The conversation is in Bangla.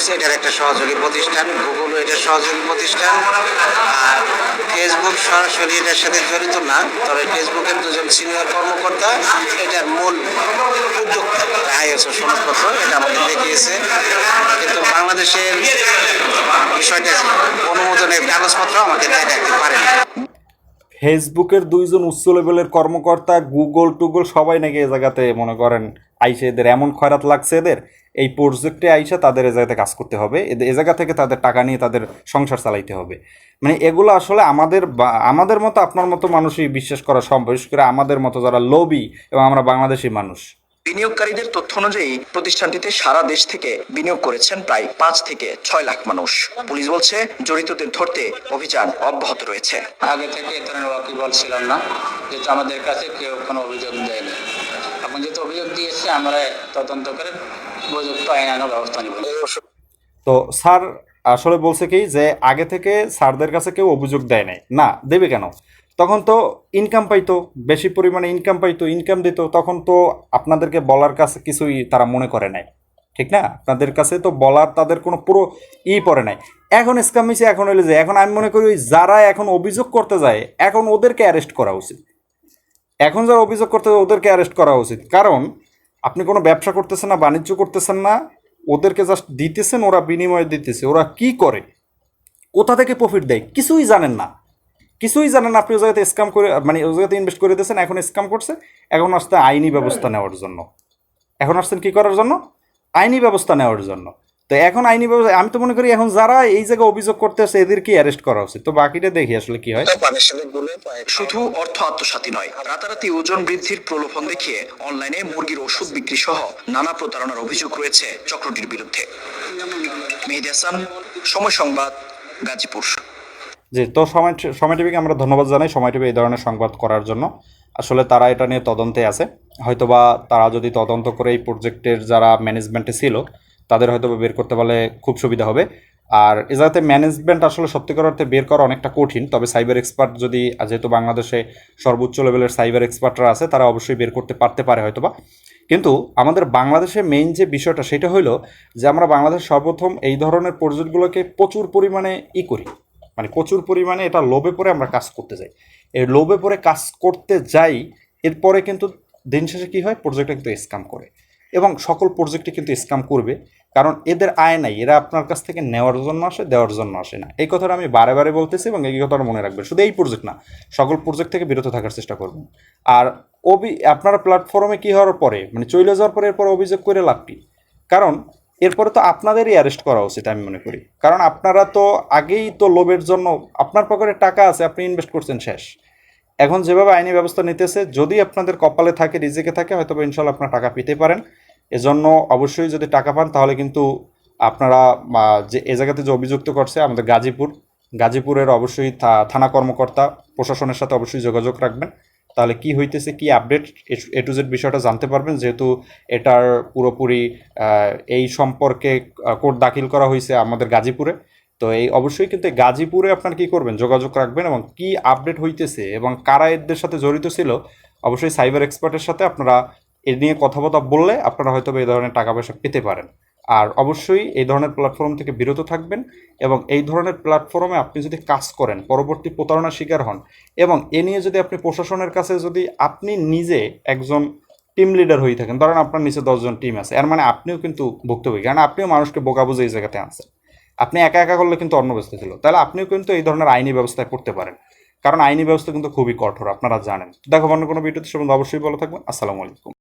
ট্রেডার্স এটার একটা সহযোগী প্রতিষ্ঠান গুগল এটার সহযোগী প্রতিষ্ঠান, আর ফেসবুক সরাসরি এটার সাথে জড়িত না, তবে ফেসবুকের দুজন সিনিয়র কর্মকর্তা এটার মূল উদ্যোক্তা আইএসও সনদপত্র এটা আমাদের দেখিয়েছে। কিন্তু বাংলাদেশের বিষয়টা, অনুমোদনের কাগজপত্র আমাকে দেখাতে পারে ফেসবুকের দুইজন উচ্চ লেভেলের কর্মকর্তা, গুগল, টুগল, সবাই নাকি এ জায়গাতে মনে করেন আইসে এদের এমন খয়রাত লাগছে এদের? এই প্রজেক্টে আইসা তাদের এ জায়গাতে কাজ করতে হবে। এদের এ জায়গা থেকে তাদের টাকা নিয়ে তাদের সংসার চালাইতে হবে। মানে এগুলো আসলে আমাদের আমাদের মতো আপনার মতো মানুষই বিশ্বাস করা সম্ভব। বিশেষ করে আমাদের মতো যারা লোভী এবং আমরা বাংলাদেশি মানুষ। বিনিয়োগকারীদের তথ্য অনুযায়ী প্রতিষ্ঠানটিতে সারা দেশ থেকে বিনিয়োগ করেছেন প্রায় পাঁচ থেকে ছয় লাখ মানুষ। পুলিশ বলছে জড়িতদের ধরতে অভিযান অব্যাহত রয়েছে। আগে থেকে এ ধরনের ওয়াকিবল ছিলাম না যেহেতু আমাদের কাছে কেউ কোনো অভিযোগ দেয়নি। এখন যেহেতু অভিযোগ দিয়েছে আমরা তদন্ত করে উপযুক্ত আইনানুগ ব্যবস্থা নিব। তো স্যার আসলে বলছে কি যে আগে থেকে স্যারদের কাছে কেউ অভিযোগ দেয় নাই। না দেবে কেন? তখন তো ইনকাম পাইতো, বেশি পরিমাণে ইনকাম পাইতো ইনকাম দিত, তখন তো আপনাদেরকে বলার কাছে কিছুই তারা মনে করে নাই। ঠিক না? আপনাদের কাছে তো বলার তাদের কোনো পুরো ই পড়ে নাই। এখন স্ক্যাম মিছে এখন হইলে যে, এখন আমি মনে করি যারা এখন অভিযোগ করতে যায়, এখন ওদেরকে অ্যারেস্ট করা উচিত। এখন যারা অভিযোগ করতে যায়, ওদেরকে অ্যারেস্ট করা উচিত। কারণ, আপনি কোনো ব্যবসা করতেছেন না, বাণিজ্য করতেছেন না, ওদেরকে জাস্ট দিতেছেন, ওরা বিনিময়ে দিতেছে, ওরা কি করে? কোথা থেকে প্রফিট দেয়? কিছুই জানেন না। কিছুই জানেন আপনি ওই জায়গাতে স্ক্যাম করে মানে ওই জায়গাতে ইনভেস্ট করে দিয়েছেন, এখন স্ক্যাম করছে, এখন আসতে আইনি ব্যবস্থা নেওয়ার জন্য। এখন আসছেন কি করার জন্য? আইনি ব্যবস্থা নেওয়ার জন্য। তো এখন আইনি ব্যবস্থা, আমি তো মনে করি এখন যারা এই জায়গায় অভিযোগ করতে আসে এদেরকে অ্যারেস্ট করা উচিত। তো বাকিটা দেখি আসলে কি হয়। শুধু অর্থ আত্মসাতি নয়, রাতারাতি ওজন বৃদ্ধির প্রলোভন দেখিয়ে অনলাইনে মুরগির ওষুধ বিক্রি সহ নানা প্রতারণার অভিযোগ রয়েছে চক্রটির বিরুদ্ধে। মেহেদি হাসান, সময় সংবাদ, গাজীপুর। যে তো সময় সময় টিভিকে আমরা ধন্যবাদ জানাই সময় টিভি এই ধরনের সংবাদ করার জন্য। আসলে তারা এটা নিয়ে তদন্তে আছে। হয়তোবা তারা যদি তদন্ত করে এই প্রজেক্টের যারা ম্যানেজমেন্টে ছিল, তাদের হয়তো বের করতে পারলে খুব সুবিধা হবে। আর এ জায়গাতে ম্যানেজমেন্ট আসলে সত্যিকার অর্থে বের করা অনেকটা কঠিন, তবে সাইবার এক্সপার্ট যদি যেহেতু বাংলাদেশে সর্বোচ্চ লেভেলের সাইবার এক্সপার্টরা আছে, তারা অবশ্যই বের করতে পারতে পারে হয়তোবা। কিন্তু আমাদের বাংলাদেশে মেইন যে বিষয়টা, সেটা হলো যে আমরা বাংলাদেশ সর্বপ্রথম এই ধরনের প্রজেক্টগুলোকে প্রচুর পরিমাণে ই করি। মানে প্রচুর পরিমাণে এটা লোভে পরে আমরা কাজ করতে যাই। এই লোভে পরে কাজ করতে যাই, এরপরে কিন্তু দিন শেষে কী হয়? প্রজেক্টটা কিন্তু স্ক্যাম করে। এবং সকল প্রজেক্টে কিন্তু স্ক্যাম করবে। কারণ এদের আয় নাই, এরা আপনার কাছ থেকে নেওয়ার জন্য আসে, দেওয়ার জন্য আসে না। এই কথাটা আমি বারে বারে বলতেছি এবং এই কথাটা মনে রাখবেন। শুধু এই প্রজেক্ট না, সকল প্রজেক্ট থেকে বিরত থাকার চেষ্টা করবেন আর অভি আপনারা প্ল্যাটফর্মে কী হওয়ার পরে মানে চলে যাওয়ার পরে এরপর অভিযোগ করে লাভ কারণ এরপরে তো আপনাদেরই অ্যারেস্ট করা উচিত আমি মনে করি। কারণ আপনারা তো আগেই তো লোভের জন্য, আপনার পকেটে টাকা আছে, আপনি ইনভেস্ট করছেন শেষ। এখন যেভাবে আইনি ব্যবস্থা নিতেছে, যদি আপনাদের কপালে থাকে, রিজিকে থাকে হয়তো ইনশাল্লাহ আপনারা টাকা পেতে পারেন। এজন্য অবশ্যই যদি টাকা পান, তাহলে কিন্তু আপনারা যে, এ জায়গাতে যে অভিযুক্ত করছে, আমাদের গাজীপুর। গাজীপুরের অবশ্যই থানা কর্মকর্তা, প্রশাসনের সাথে অবশ্যই যোগাযোগ রাখবেন। তাহলে কি হইতেছে কি আপডেট এ টু জেড বিষয়টা জানতে পারবেন, যেহেতু এটার পুরোপুরি এই সম্পর্কে কোর্ট দাখিল করা হয়েছে আমাদের গাজীপুরে। তো এই অবশ্যই কিন্তু গাজীপুরে আপনার কি করবেন, যোগাযোগ রাখবেন এবং কি আপডেট হইতেছে এবং কারা এদের সাথে জড়িত ছিল, অবশ্যই সাইবার এক্সপার্টের সাথে আপনারা এ নিয়ে কথাবার্তা বললে আপনারা হয়তো এই ধরনের টাকা পয়সা পেতে পারেন। আর অবশ্যই এই ধরনের প্ল্যাটফর্ম থেকে বিরত থাকবেন এবং এই ধরনের প্ল্যাটফর্মে আপনি যদি কাজ করেন, পরবর্তী প্রতারণার শিকার হন এবং এ নিয়ে যদি আপনি প্রশাসনের কাছে যদি আপনি নিজে একজন টিম লিডার হয়ে থাকেন, ধরেন আপনার নিচে দশজন টিম আছে, এর মানে আপনিও কিন্তু ভুক্তভোগী, কারণ আপনিও মানুষকে বোকা বুঝে এই জায়গাতে আনছেন। আপনি একা একা করলে কিন্তু অন্য ব্যবস্থা ছিল, তাহলে আপনিও কিন্তু এই ধরনের আইনি ব্যবস্থায় করতে পারেন। কারণ আইনি ব্যবস্থা কিন্তু খুবই কঠোর, আপনারা জানেন। দেখো অন্য কোনো ভিডিওতে, সে অবশ্যই ভালো থাকবেন, আসসালামু আলাইকুম।